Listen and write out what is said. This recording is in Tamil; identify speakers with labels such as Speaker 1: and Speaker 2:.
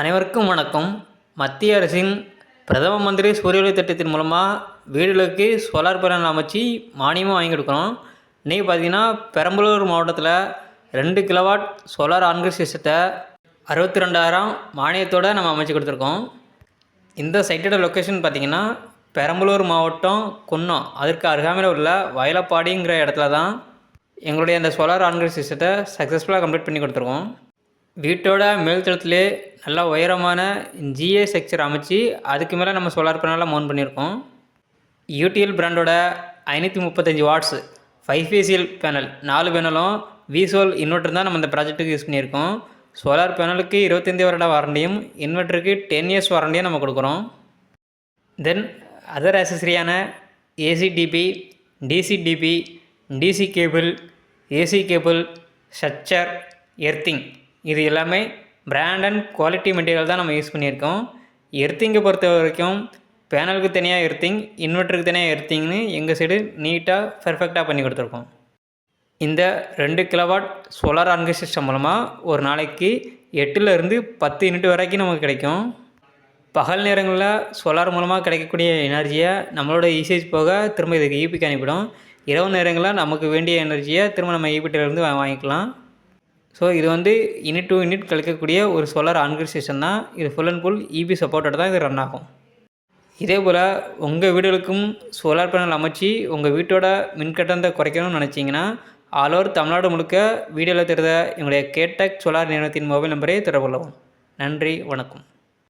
Speaker 1: அனைவருக்கும் வணக்கம். மத்திய அரசின் பிரதம மந்திரி சூரிய ஒளி திட்டத்தின் மூலமாக வீடுகளுக்கு சோலார் பேனல் அமைச்சு மானியமாக வாங்கி கொடுக்குறோம் இன்றைக்கி பார்த்தீங்கன்னா பெரம்பலூர் மாவட்டத்தில் ரெண்டு கிலோவாட் சோலார் ஆன்கிரி சிஸ்டத்தை அறுபத்தி ரெண்டாயிரம் மானியத்தோடு நம்ம அமைச்சு கொடுத்துருக்கோம். இந்த சைட்டோட லொக்கேஷன் பார்த்திங்கன்னா பெரம்பலூர் மாவட்டம் குன்னம். அதற்கு அருகாமையில் உள்ள வயலப்பாடிங்கிற இடத்துல தான் எங்களுடைய அந்த சோலார் ஆன்கிரி சிஸ்டத்தை சக்ஸஸ்ஃபுல்லாக கம்ப்ளீட் பண்ணி கொடுத்துருக்கோம். வீட்டோட மேல்தளத்துலேயே நல்லா உயரமான ஜிஏ செக்சர் அமைச்சு அதுக்கு மேலே நம்ம சோலார் பேனலாக மவுண்ட் பண்ணியிருக்கோம். யூடிஎல் பிராண்டோட ஐநூற்றி முப்பத்தஞ்சு வாட்ஸ் ஃபைவ் ஃபேசியல் பேனல் நாலு பேனலும் விசோல் இன்வெர்ட்டர் தான் நம்ம இந்த ப்ராஜெக்ட்டுக்கு யூஸ் பண்ணியிருக்கோம். சோலார் பேனலுக்கு இருபத்தஞ்சி வருட வாரண்டியும் இன்வெர்ட்டருக்கு டென் இயர்ஸ் வாரண்டியும் நம்ம கொடுக்குறோம். Then other ஆக்சசரியான ACDB DCDB DC cable AC cable structure earthing இது எல்லாமே பிராண்ட் அண்ட் குவாலிட்டி மெட்டீரியல் தான் நம்ம யூஸ் பண்ணியிருக்கோம். எர்த்திங்கை பொறுத்த வரைக்கும் பேனலுக்கு தனியாக எர்த்திங் இன்வெர்ட்டருக்கு தனியாக எர்த்திங்னு எங்கள் சைடு நீட்டாக பெர்ஃபெக்டாக பண்ணி கொடுத்துருக்கோம். இந்த ரெண்டு கிலோவாட் சோலார் ஆன்கி சிஸ்டம் மூலமாக ஒரு நாளைக்கு எட்டுலேருந்து பத்து யூனிட் வரைக்கும் நமக்கு கிடைக்கும். பகல் நேரங்களில் சோலார் மூலமாக கிடைக்கக்கூடிய எனர்ஜியை நம்மளோட யூசேஜ் போக திரும்ப இதுக்கு ஈபிக்கு அனுப்பிடும். இரவு நேரங்களில் நமக்கு வேண்டிய எனர்ஜியை திரும்ப நம்ம ஈபிட்டிலேருந்து வாங்கிக்கலாம். ஸோ இது வந்து யூனிட் டூ யூனிட் கழிக்கக்கூடிய ஒரு சோலார் ஆன்கிரி சிஸ்டம் தான். இது full and full EB supported தான் இது ரன் ஆகும். இதே போல் உங்கள் வீடுகளுக்கும் சோலார் பேனல் அமைச்சு உங்கள் வீட்டோட மின்கட்டணத்தை குறைக்கணும்னு நினச்சிங்கன்னா ஆல் ஓவர் தமிழ்நாடு முழுக்க வீடியோவில் தெரிந்த எங்களுடைய கேட்டக் சோலார் நிறுவனத்தின் மொபைல் நம்பரை தொடர்பு கொள்ளவும். நன்றி வணக்கம்.